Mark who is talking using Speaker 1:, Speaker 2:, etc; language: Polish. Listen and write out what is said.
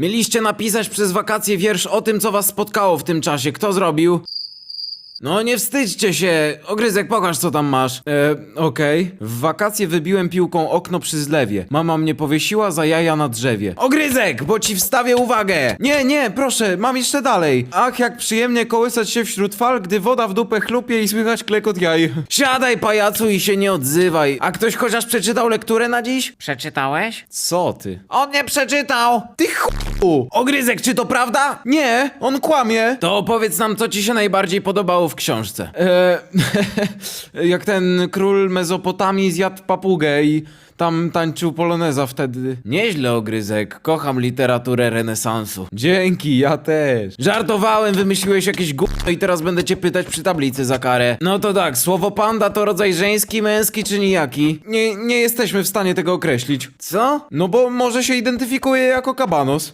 Speaker 1: Mieliście napisać przez wakacje wiersz o tym, co was spotkało w tym czasie. Kto zrobił? No nie wstydźcie się! Ogryzek, pokaż co tam masz. E, okej. W wakacje wybiłem piłką okno przy zlewie. Mama mnie powiesiła za jaja na drzewie. Ogryzek, bo ci wstawię uwagę! Nie, nie, proszę, mam jeszcze dalej. Ach, jak przyjemnie kołysać się wśród fal, gdy woda w dupę chlupie i słychać klekot jaj. Siadaj, pajacu, i się nie odzywaj. A ktoś chociaż przeczytał lekturę na dziś?
Speaker 2: Przeczytałeś?
Speaker 1: Co ty? On nie przeczytał! Ty ch**u! Ogryzek, czy to prawda? Nie, on kłamie. To opowiedz nam, co ci się najbardziej podobało w książce. Eee, jak ten król Mezopotamii zjadł papugę i tam tańczył poloneza wtedy. Nieźle, Ogryzek. Kocham literaturę renesansu. Dzięki, ja też. Żartowałem, wymyśliłeś jakieś gówno i teraz będę cię pytać przy tablicy za karę. No to tak, słowo panda to rodzaj żeński, męski czy nijaki? Nie, nie jesteśmy w stanie tego określić. Co? No bo może się identyfikuje jako kabanos.